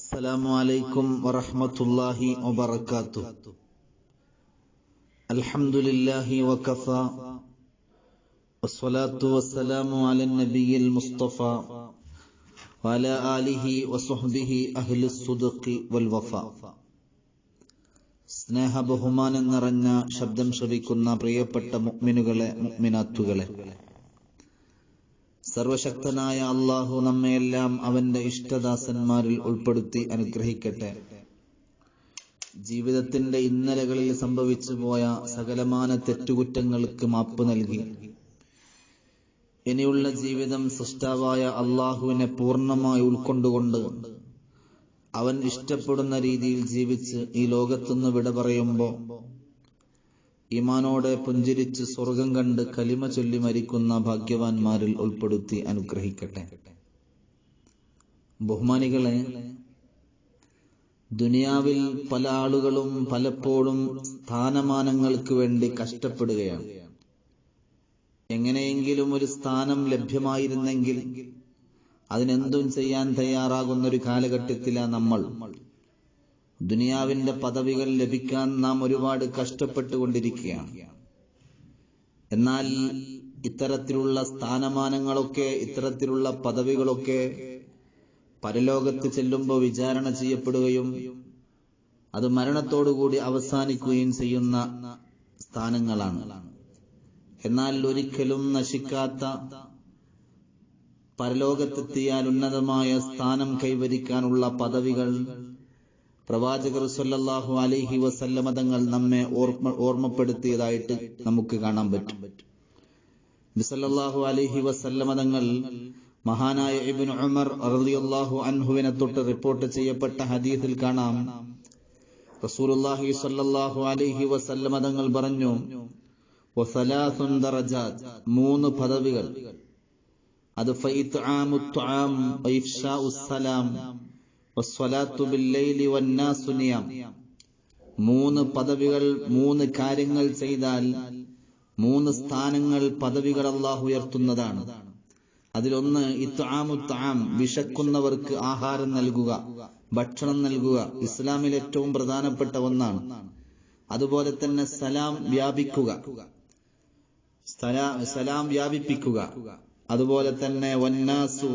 السلام عليكم ورحمة الله وبركاته الحمد لله وكفى والصلاة والسلام على النبي المصطفى وعلى آله وصحبه أهل الصدق والوفاء സ്നേഹ ബഹുമാനം നിറഞ്ഞ ശബ്ദം ശ്രവിക്കുന്ന പ്രിയപ്പെട്ട മുഗ്മിനുകളെ മുഗ്മിനാത്തുകളെ സർവശക്തനായ അള്ളാഹു നമ്മയെല്ലാം അവന്റെ ഇഷ്ടദാസന്മാരിൽ ഉൾപ്പെടുത്തി അനുഗ്രഹിക്കട്ടെ. ജീവിതത്തിന്റെ ഇന്നലകളിൽ സംഭവിച്ചു പോയ സകലമാന തെറ്റുകുറ്റങ്ങൾക്ക് മാപ്പ് നൽകി. ഇനിയുള്ള ജീവിതം സൃഷ്ടാവായ അള്ളാഹുവിനെ പൂർണമായി ഉൾക്കൊണ്ടുകൊണ്ട് അവൻ ഇഷ്ടപ്പെടുന്ന രീതിയിൽ ജീവിച്ച് ഈ ലോകത്തുനിന്ന് വിട പറയുമ്പോൾ ഈമാനോടെ പുഞ്ചിരിച്ച് സ്വർഗം കണ്ട് കലിമ ചൊല്ലി മരിക്കുന്ന ഭാഗ്യവാന്മാരിൽ ഉൾപ്പെടുത്തി അനുഗ്രഹിക്കട്ടെ. ബഹുമാനികളെ ദുനിയാവിൽ പല ആളുകളും പലപ്പോഴും സ്ഥാനമാനങ്ങൾക്ക് വേണ്ടി കഷ്ടപ്പെടുകയാണ്. എങ്ങനെയെങ്കിലും ഒരു സ്ഥാനം ലഭ്യമായിരുന്നെങ്കിൽ അതിനെന്തും ചെയ്യാൻ തയ്യാറാകുന്ന ഒരു കാലഘട്ടത്തിലാണ് നമ്മൾ. ദുനിയാവിന്റെ പദവികൾ ലഭിക്കാൻ നാം ഒരുപാട് കഷ്ടപ്പെട്ടുകൊണ്ടിരിക്കുകയാണ്. എന്നാൽ ഇത്തരത്തിലുള്ള സ്ഥാനമാനങ്ങളൊക്കെ ഇത്തരത്തിലുള്ള പദവികളൊക്കെ പരലോകത്ത് ചെല്ലുമ്പോൾ വിചാരണ ചെയ്യപ്പെടുകയും അത് മരണത്തോടുകൂടി അവസാനിക്കുകയും ചെയ്യുന്ന സ്ഥാനങ്ങളാണ്. എന്നാൽ ഒരിക്കലും നശിക്കാത്ത പരലോകത്തെത്തിയാൽ ഉന്നതമായ സ്ഥാനം കൈവരിക്കാനുള്ള പദവികൾ പ്രവാചകർ സല്ലല്ലാഹു അലൈഹി വസല്ലമ തങ്ങൾ നമ്മെ ഓർമ്മ ഓർമ്മപ്പെടുത്തിയതായിട്ട് നമുക്ക് കാണാൻ പറ്റും. സല്ലല്ലാഹു അലൈഹി വസല്ലമ തങ്ങൾ മഹാനായ ഇബിൻ ഉമർ റളിയല്ലാഹു അൻഹുവിനെ തൊട്ട് റിപ്പോർട്ട് ചെയ്യപ്പെട്ട ഹദീസിൽ കാണാം. റസൂലുള്ളാഹി സല്ലല്ലാഹു അലൈഹി വസല്ലമ തങ്ങൾ പറഞ്ഞു മൂന്ന് പദവികൾ. അത് ആം ത്വആം മൂന്ന് പദവികൾ മൂന്ന് കാര്യങ്ങൾ ചെയ്താൽ മൂന്ന് സ്ഥാനങ്ങൾ പദവികൾ അള്ളാഹു ഉയർത്തുന്നതാണ്. അതിലൊന്ന് ഇത്ആമു വിശക്കുന്നവർക്ക് ആഹാരം നൽകുക ഭക്ഷണം നൽകുക ഇസ്ലാമിൽ ഏറ്റവും പ്രധാനപ്പെട്ട ഒന്നാണ്. അതുപോലെ തന്നെ സലാം വ്യാപിക്കുക. സലാം വ്യാപിപ്പിക്കുക. അതുപോലെ തന്നെ വന്നാസു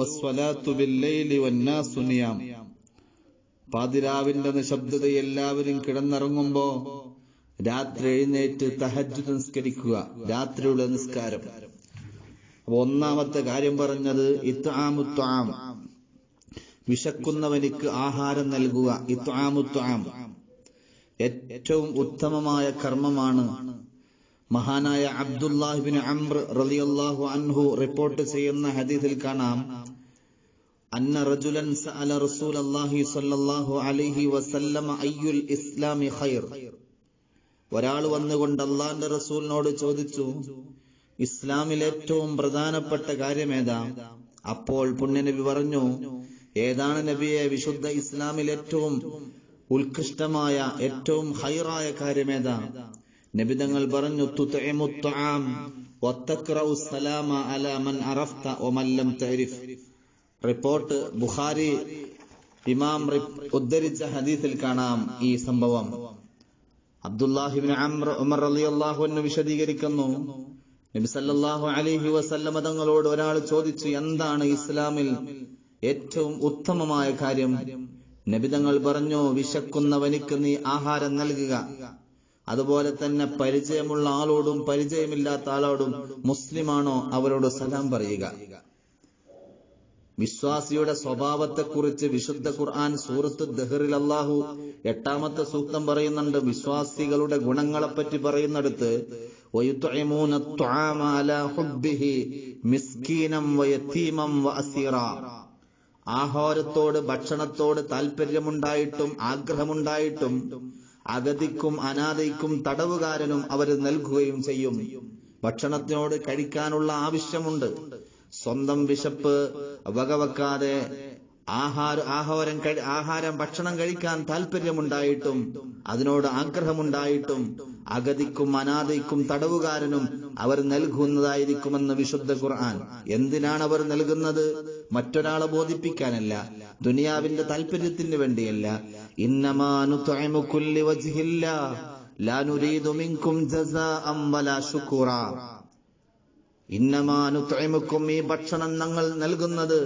വസ്വലാത്തു വന്നാസു നിയാം. പാതിരാവിന്റെ നിശബ്ദത എല്ലാവരും കിടന്നിറങ്ങുമ്പോ രാത്രി എഴുന്നേറ്റ് തഹജ് നിസ്കരിക്കുക. രാത്രിയുടെ നിസ്കാരം. അപ്പൊ ഒന്നാമത്തെ കാര്യം പറഞ്ഞത് ഇത്ആമുത്വാം വിശക്കുന്നവനിക്ക് ആഹാരം നൽകുക. ഇത്ആമുത്വാം ഏറ്റവും ഉത്തമമായ കർമ്മമാണ് മഹാനായ അബ്ദുല്ലാഹിബിൻ അംർ റളിയല്ലാഹു അൻഹു റിപ്പോർട്ട് ചെയ്യുന്ന ഹദീസിൽ കാണാം. അന്ന റജുലൻ സഅല റസൂലല്ലാഹി സ്വല്ലല്ലാഹു അലൈഹി വസല്ലമ അയ്യുൽ ഇസ്ലാമി ഖൈർ. ഒരാൾ വന്നുകൊണ്ട് അള്ളാന്റെ റസൂലിനോട് ചോദിച്ചു ഇസ്ലാമിൽ ഏറ്റവും പ്രധാനപ്പെട്ട ഏതാ? അപ്പോൾ പുണ്യനബി പറഞ്ഞു ഏതാണ് നബിയെ വിശുദ്ധ ഇസ്ലാമിൽ ഏറ്റവും ഉത്കൃഷ്ടമായ ഏറ്റവും ഹൈറായ കാര്യമേതാ നബിതങ്ങൾ പറഞ്ഞു അലാ റിപ്പോർട്ട് ബുഖാരി ഇമാം ഉദ്ധരിച്ച ഹദീസിൽ കാണാം ഈ സംഭവം. അബ്ദുല്ലാഹിബിൻ ഉമർ റളിയല്ലാഹു അൻഹു വിശദീകരിക്കുന്നു. നബി സല്ലല്ലാഹു അലൈഹി വസല്ലമ തങ്ങളോട് ഒരാൾ ചോദിച്ചു എന്താണ് ഇസ്ലാമിൽ ഏറ്റവും ഉത്തമമായ കാര്യം? നബിതങ്ങൾ പറഞ്ഞു വിശക്കുന്നവനിക്ക് നീ ആഹാരം നൽകുക. അതുപോലെ തന്നെ പരിചയമുള്ള ആളോടും പരിചയമില്ലാത്ത ആളോടും മുസ്ലിമാണോ അവരോട് സലാം പറയുക. വിശ്വാസിയുടെ സ്വഭാവത്തെക്കുറിച്ച് വിശുദ്ധ ഖുർആൻ സൂറത്ത് ദഹറിൽ അള്ളാഹു എട്ടാമത്തെ സൂക്തം പറയുന്നുണ്ട്. വിശ്വാസികളുടെ ഗുണങ്ങളെ പറ്റി പറയുന്നിടത്ത് ആഹാരത്തോട് ഭക്ഷണത്തോട് താല്പര്യമുണ്ടായിട്ടും ആഗ്രഹമുണ്ടായിട്ടും അഗതിക്കും അനാഥയ്ക്കും തടവുകാരനും അവർ നൽകുകയും ചെയ്യും. ഭക്ഷണത്തിനോട് കഴിക്കാനുള്ള ആവശ്യമുണ്ട്. സ്വന്തം വിശപ്പ് വകവെക്കാതെ ആഹാര ആഹാരം ആഹാരം ഭക്ഷണം കഴിക്കാൻ താല്പര്യമുണ്ടായിട്ടും അതിനോട് ആഗ്രഹമുണ്ടായിട്ടും അഗതിക്കും അനാഥയ്ക്കും തടവുകാരനും അവർ നൽകുന്നതായിരിക്കുമെന്ന് വിശുദ്ധ ഖുർആൻ. എന്തിനാണ് അവർ നൽകുന്നത്? മറ്റൊരാളെ ബോധിപ്പിക്കാനല്ല ദുനിയാവിന്റെ താല്പര്യത്തിന് വേണ്ടിയല്ല. ഇന്നമാ നുത്ഇമുക്കും ലിവജ്ഹില്ലാ ലാ നുരീദു മിൻകും വലാ ശുക്റാ ഇന്നമാ നുത്ഇമുക്കും ഈ ഭക്ഷണം ഞങ്ങൾ നൽകുന്നത്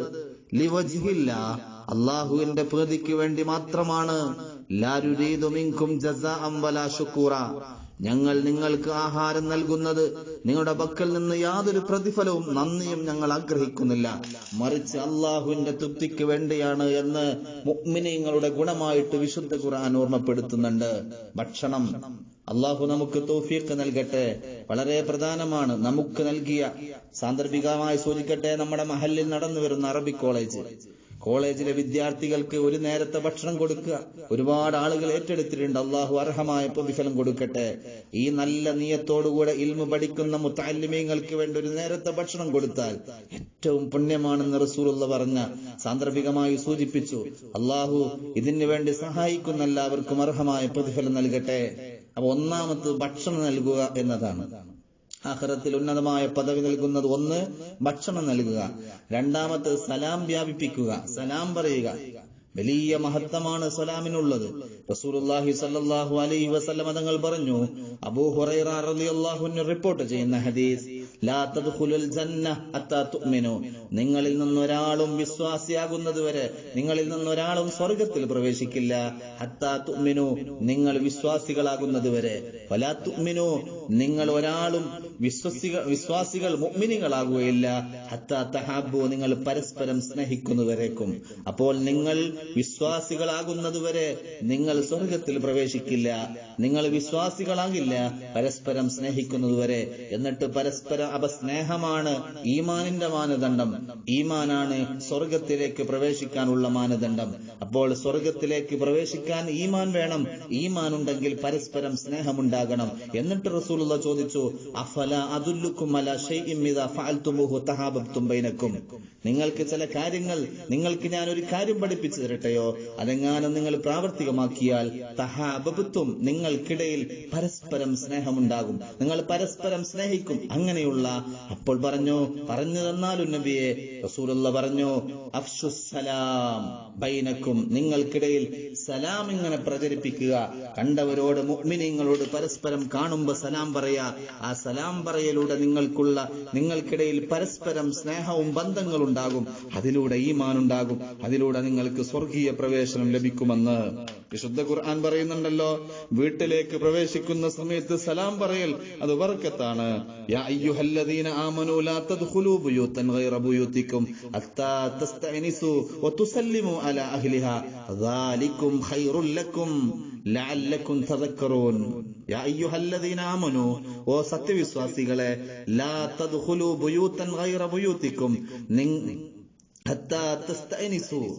ലിവജ്ഹില്ല അള്ളാഹുവിന്റെ പ്രീതിക്ക് വേണ്ടി മാത്രമാണ്. ലാരുരീതുമിങ്കും ജസ മിൻകും ശുക്കൂറ. ഞങ്ങൾ നിങ്ങൾക്ക് ആഹാരം നൽകുന്നത് നിങ്ങളുടെ പക്കൽ നിന്ന് യാതൊരു പ്രതിഫലവും നന്ദിയും ഞങ്ങൾ ആഗ്രഹിക്കുന്നില്ല. മറിച്ച് അള്ളാഹുവിന്റെ തൃപ്തിക്ക് വേണ്ടിയാണ് എന്ന് മുഅ്മിനീങ്ങളുടെ ഗുണമായിട്ട് വിശുദ്ധ ഖുർആൻ ഓർമ്മപ്പെടുത്തുന്നുണ്ട്. ഭക്ഷണം അള്ളാഹു നമുക്ക് തൗഫീഖ് നൽകട്ടെ. വളരെ പ്രധാനമാണ് നമുക്ക് നൽകിയ സാന്ദർഭികമായി സൂചിക്കട്ടെ നമ്മുടെ മഹലിൽ നടന്നു വരുന്ന അറബി കോളേജ്. കോളേജിലെ വിദ്യാർത്ഥികൾക്ക് ഒരു നേരത്തെ ഭക്ഷണം കൊടുക്കുക. ഒരുപാട് ആളുകൾ ഏറ്റെടുത്തിട്ടുണ്ട്. അള്ളാഹു അർഹമായ പ്രതിഫലം കൊടുക്കട്ടെ. ഈ നല്ല നീയത്തോടുകൂടെ ഇൽമു പഠിക്കുന്ന മുത്താലിമീങ്ങൾക്ക് വേണ്ടി ഒരു നേരത്തെ ഭക്ഷണം കൊടുത്താൽ ഏറ്റവും പുണ്യമാണെന്ന് റസൂലുള്ള പറഞ്ഞ സാന്ദർഭികമായി സൂചിപ്പിച്ചു. അള്ളാഹു ഇതിനു വേണ്ടി സഹായിക്കുന്ന എല്ലാവർക്കും അർഹമായ പ്രതിഫലം നൽകട്ടെ. അപ്പൊ ഒന്നാമത് ഭക്ഷണം നൽകുക എന്നതാണ്. ആഖിറത്തിൽ ഉന്നതമായ പദവി നൽകുന്നത് ഒന്ന് ഭക്ഷണം നൽകുക. രണ്ടാമത് സലാം വ്യാപിപ്പിക്കുക. സലാം പറയുക. വലിയ മഹത്വമാണ് സലാമിനുള്ളത്. റസൂലുള്ളാഹി സ്വല്ലല്ലാഹു അലൈഹി വസല്ലം തങ്ങൾ പറഞ്ഞു അബൂ ഹുറൈറ റളിയല്ലാഹു അൻഹു റിപ്പോർട്ട് ചെയ്യുന്ന ഹദീസ് നിങ്ങളിൽ നിന്നൊരാളും വിശ്വാസിയാകുന്നതുവരെ നിങ്ങളിൽ നിന്നൊരാളും സ്വർഗത്തിൽ പ്രവേശിക്കില്ല. ഹത്താ നിങ്ങൾ വിശ്വാസികളാകുന്നതുവരെ. ഫലാ നിങ്ങൾ ഒരാളും വിശ്വസിക വിശ്വാസികൾ മുഗ്മിനികളാകുകയില്ല ഹത്താ തഹാബു നിങ്ങൾ പരസ്പരം സ്നേഹിക്കുന്നവരേക്കും. അപ്പോൾ നിങ്ങൾ വിശ്വാസികളാകുന്നതുവരെ നിങ്ങൾ സ്വർഗത്തിൽ പ്രവേശിക്കില്ല. നിങ്ങൾ വിശ്വാസികളാകില്ല പരസ്പരം സ്നേഹിക്കുന്നതുവരെ. എന്നിട്ട് പരസ്പര അപസ്നേഹമാണ് ഈമാനിന്റെ മാനദണ്ഡം. ഈമാനാണ് സ്വർഗത്തിലേക്ക് പ്രവേശിക്കാനുള്ള മാനദണ്ഡം. അപ്പോൾ സ്വർഗത്തിലേക്ക് പ്രവേശിക്കാൻ ഈമാൻ വേണം. ഈമാൻ ഉണ്ടെങ്കിൽ പരസ്പരം സ്നേഹമുണ്ടാകണം. എന്നിട്ട് റസൂലുള്ള ചോദിച്ചു അഫല അതുല്ലുക്കും നിങ്ങൾക്ക് ചില കാര്യങ്ങൾ നിങ്ങൾക്ക് ഞാൻ ഒരു കാര്യം പഠിപ്പിച്ചു തരട്ടെയോ? അതെങ്ങാനും നിങ്ങൾ പ്രാവർത്തികമാക്കിയാൽ തഹാബത്വം നിങ്ങൾക്കിടയിൽ പരസ്പരം സ്നേഹമുണ്ടാകും. നിങ്ങൾ പരസ്പരം സ്നേഹിക്കും. അങ്ങനെയുള്ള അപ്പോൾ പറഞ്ഞു പറഞ്ഞു തന്നാലും നബിയെ റസൂലുള്ള പറഞ്ഞു അഫ്സുസലാം ബൈനക്കും നിങ്ങൾക്കിടയിൽ സലാം ഇങ്ങനെ പ്രചരിപ്പിക്കുക. കണ്ടവരോട് മുഅ്മിനീങ്ങളോട് പരസ്പരം കാണുമ്പോ സലാം പറയാ. ആ സലാം പറയലൂടെ നിങ്ങൾക്കുള്ള നിങ്ങൾക്കിടയിൽ പരസ്പരം സ്നേഹവും ബന്ധങ്ങളും ഉണ്ടാകും അതിലൂടെ ഈമാൻ ഉണ്ടാകും അതിലൂടെ നിങ്ങൾക്ക് സ്വർഗീയ പ്രവേശനം ലഭിക്കുമെന്ന് വിശുദ്ധ ഖുർആൻ പറയുന്നുണ്ടല്ലോ. വീട്ടിലേക്ക് പ്രവേശിക്കുന്ന സമയത്ത് സലാം പറയൽ അത് വർക്കത്താണ് യാ അയ്യുഹല്ലദീന ആമനൂ തദ്ഖുലൂ ഗൈറ ശ്രദ്ധിക്കും ഓ സത്യവിശ്വാസികളെ ലാ തദ്ഖുലു ബുയൂതൻ ഗൈറ ബുയൂതിക്കും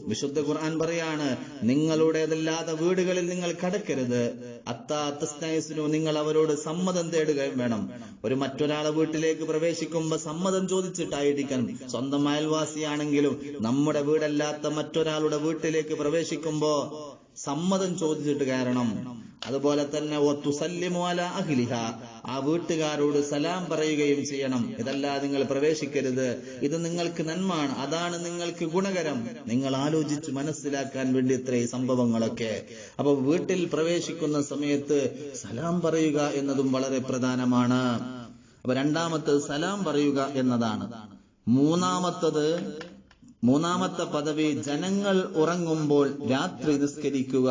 വിശുദ്ധ ഖുർആൻ പറയാണ് നിങ്ങളുടേതല്ലാത്ത വീടുകളിൽ നിങ്ങൾ കടക്കരുത്. അത്താ തസ്തഅനിസു നിങ്ങൾ അവരോട് സമ്മതം തേടുക വേണം. ഒരു മറ്റൊരാളെ വീട്ടിലേക്ക് പ്രവേശിക്കുമ്പോ സമ്മതം ചോദിച്ചിട്ടായിരിക്കണം. സ്വന്തം അയൽവാസിയാണെങ്കിലും നമ്മുടെ വീടല്ലാത്ത മറ്റൊരാളുടെ വീട്ടിലേക്ക് പ്രവേശിക്കുമ്പോ സമ്മതം ചോദിച്ചിട്ട് കാരണം അതുപോലെ തന്നെ ഒത്തുസല്യമോല ആ വീട്ടുകാരോട് സലാം പറയുകയും ചെയ്യണം. ഇതല്ല നിങ്ങൾ പ്രവേശിക്കരുത്. ഇത് നിങ്ങൾക്ക് നന്മാണ് അതാണ് നിങ്ങൾക്ക് ഗുണകരം. നിങ്ങൾ ആലോചിച്ച് മനസ്സിലാക്കാൻ വേണ്ടി ഇത്രയും സംഭവങ്ങളൊക്കെ. അപ്പൊ വീട്ടിൽ പ്രവേശിക്കുന്ന സമയത്ത് സലാം പറയുക എന്നതും വളരെ പ്രധാനമാണ്. അപ്പൊ രണ്ടാമത്തത് സലാം പറയുക എന്നതാണ്. മൂന്നാമത്തത് മൂന്നാമത്തെ പദവി ജനങ്ങൾ ഉറങ്ങുമ്പോൾ രാത്രി നിസ്കരിക്കുക.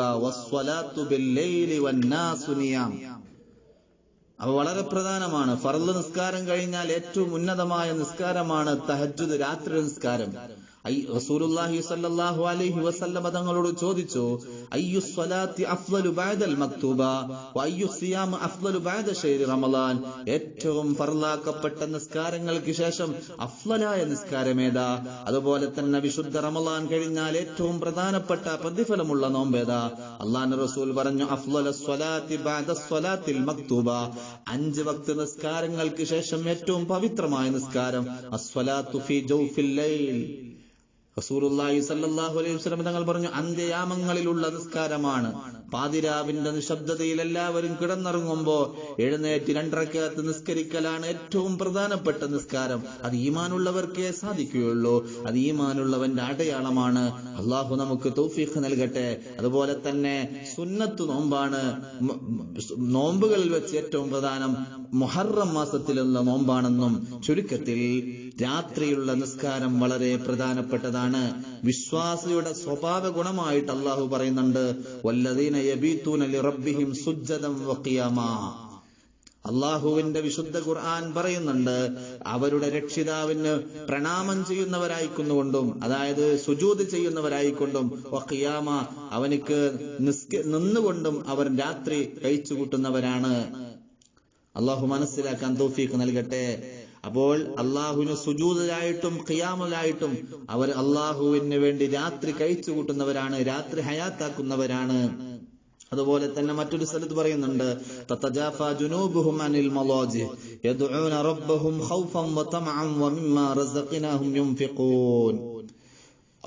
അവ വളരെ പ്രധാനമാണ്. ഫർദ് നിസ്കാരം കഴിഞ്ഞാൽ ഏറ്റവും ഉന്നതമായ നിസ്കാരമാണ് തഹജുദ് രാത്രി നിസ്കാരം. ഐ റസൂലുള്ളാഹി സ്വല്ലല്ലാഹു അലൈഹി വസല്ലമ തങ്ങളോട് ചോദിച്ചു അയ്യു സ്വലാത്തി അഫ്ളലു ബഅദൽ മക്തൂബ? വ അയ്യു സിയാം അഫ്ളലു ബഅദ ശഹരി റമളാൻ? ഏറ്റവും ഫർലാക്കപ്പെട്ട നിസ്കാരങ്ങൾക്ക് ശേഷം അഫ്ളലായ നിസ്കാരമേതാ? അതുപോലെ തന്നെ വിശുദ്ധ റമളാൻ കഴിഞ്ഞാൽ ഏറ്റവും പ്രധാനപ്പെട്ട പ്രതിഫലമുള്ള നോമ്പേതാ? അള്ളാഹു റസൂൽ പറഞ്ഞു അഫ്ളല സ്വലാത്തി ബഅദ സ്വലാത്തിൽ മക്തൂബ. അഞ്ച് വക്ത നിസ്കാരങ്ങൾക്ക് ശേഷം ഏറ്റവും പവിത്രമായ നിസ്കാരം അസ്വലാത്തു ഫി ജൗഫിൽ ലൈൽ. റസൂലുള്ളാഹി സല്ലാഹു അലൈഹി വസ്ലം തങ്ങൾ പറഞ്ഞു അന്ത്യയാമങ്ങളിലുള്ള നിസ്കാരമാണ്. പാതിരാവിന്റെ നിശബ്ദതയിൽ എല്ലാവരും കിടന്നിറങ്ങുമ്പോ എഴുന്നേറ്റ് രണ്ടരക്കകത്ത് നിസ്കരിക്കലാണ് ഏറ്റവും പ്രധാനപ്പെട്ട നിസ്കാരം. അത് ഈമാനുള്ളവർക്കേ സാധിക്കുകയുള്ളൂ. അത് ഈമാനുള്ളവന്റെ അടയാളമാണ്. അള്ളാഹു നമുക്ക് തൗഫീഖ് നൽകട്ടെ. അതുപോലെ തന്നെ സുന്നത്ത് നോമ്പാണ് നോമ്പുകളിൽ വെച്ച് ഏറ്റവും പ്രധാനം. മുഹറം മാസത്തിലുള്ള നോമ്പാണെന്നും ചുരുക്കത്തിൽ രാത്രിയുള്ള നിസ്കാരം വളരെ പ്രധാനപ്പെട്ടതാണ്. വിശ്വാസിയുടെ സ്വഭാവ ഗുണമായിട്ട് അള്ളാഹു പറയുന്നുണ്ട് വല്ലദീന അള്ളാഹുവിന്റെ വിശുദ്ധ ഖുർആൻ പറയുന്നുണ്ട് അവരുടെ രക്ഷിതാവിന് പ്രണാമം ചെയ്യുന്നവരായിക്കൊണ്ടും അതായത് സുജൂത് ചെയ്യുന്നവരായിക്കൊണ്ടും വക്കിയാമ അവനിക്ക് നിന്നുകൊണ്ടും അവർ രാത്രി കഴിച്ചു കൂട്ടുന്നവരാണ്. അള്ളാഹു മനസ്സിലാക്കാൻ തൗഫീഖ് നൽകട്ടെ. അപ്പോൾ അള്ളാഹുവിന് സുജൂതരായിട്ടും ഖിയാമലായിട്ടും അവർ അള്ളാഹുവിന് വേണ്ടി രാത്രി കഴിച്ചു കൂട്ടുന്നവരാണ് രാത്രി ഹയാത്താക്കുന്നവരാണ്. അതുപോലെ തന്നെ മറ്റൊരു സ്ഥലത്ത് പറയുന്നുണ്ട് തതജാഫ ജുനൂബുഹും അനിൽ മലാജി യദ്ഊന റബ്ബഹും ഖൗഫൻ വതമഅൻ വമിമ്മാ റസഖനാഹും യുൻഫിഖൂൻ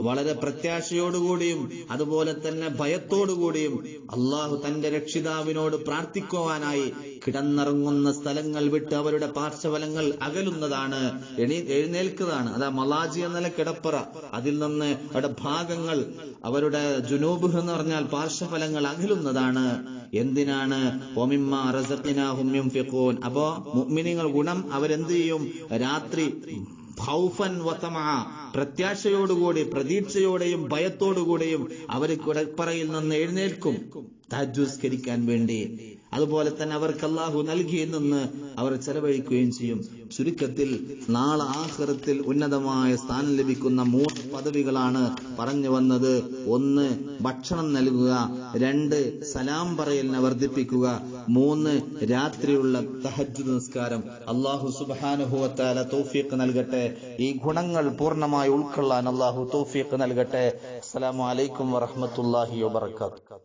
വളരെ പ്രത്യാശയോടുകൂടിയും അതുപോലെ തന്നെ ഭയത്തോടുകൂടിയും അള്ളാഹു തന്റെ രക്ഷിതാവിനോട് പ്രാർത്ഥിക്കുവാനായി കിടന്നിറങ്ങുന്ന സ്ഥലങ്ങൾ വിട്ട് അവരുടെ പാർശ്വഫലങ്ങൾ അകലുന്നതാണ് എണീ എഴുന്നേൽക്കുന്നതാണ്. അതാ മലാജി എന്നല്ല കിടപ്പറ. അതിൽ നിന്ന് അവരുടെ ഭാഗങ്ങൾ അവരുടെ ജുനൂബ് എന്ന് പറഞ്ഞാൽ പാർശ്വഫലങ്ങൾ അകലുന്നതാണ്. എന്തിനാണ്? അപ്പോ മുഗ്മിനിങ്ങൾ ഗുണം അവരെന്ത് ചെയ്യും? രാത്രി ഭൗഫൻ വതമ പ്രത്യാശയോടുകൂടി പ്രതീക്ഷയോടെയും ഭയത്തോടുകൂടെയും അവർ കിടപ്പറയിൽ നിന്ന് എഴുന്നേൽക്കും. താജ്വസ്കരിക്കാൻ വേണ്ടി അതുപോലെ തന്നെ അവർക്ക് അള്ളാഹു നൽകിയിൽ നിന്ന് അവർ ചെലവഴിക്കുകയും ചെയ്യും. ചുരുക്കത്തിൽ നാളെ ആഹ്റത്തിൽ ഉന്നതമായ സ്ഥാനം ലഭിക്കുന്ന മൂന്ന് പദവികളാണ് പറഞ്ഞു വന്നത്. ഒന്ന് ഭക്ഷണം നൽകുക. രണ്ട് സലാം പറയലിനെ വർദ്ധിപ്പിക്കുക. മൂന്ന് രാത്രിയുള്ള തഹജ് നിസ്കാരം. അള്ളാഹു സുബാനുഭവത്താല തൗഫീഖ് നൽകട്ടെ. ഈ ഗുണങ്ങൾ പൂർണമായി ഉൾക്കൊള്ളാൻ അള്ളാഹു തൗഫീഖ് നൽകട്ടെ. അസ്സലാമു അലൈക്കും വറഹ്മത്തുള്ളാഹി വബറകാതുഹു.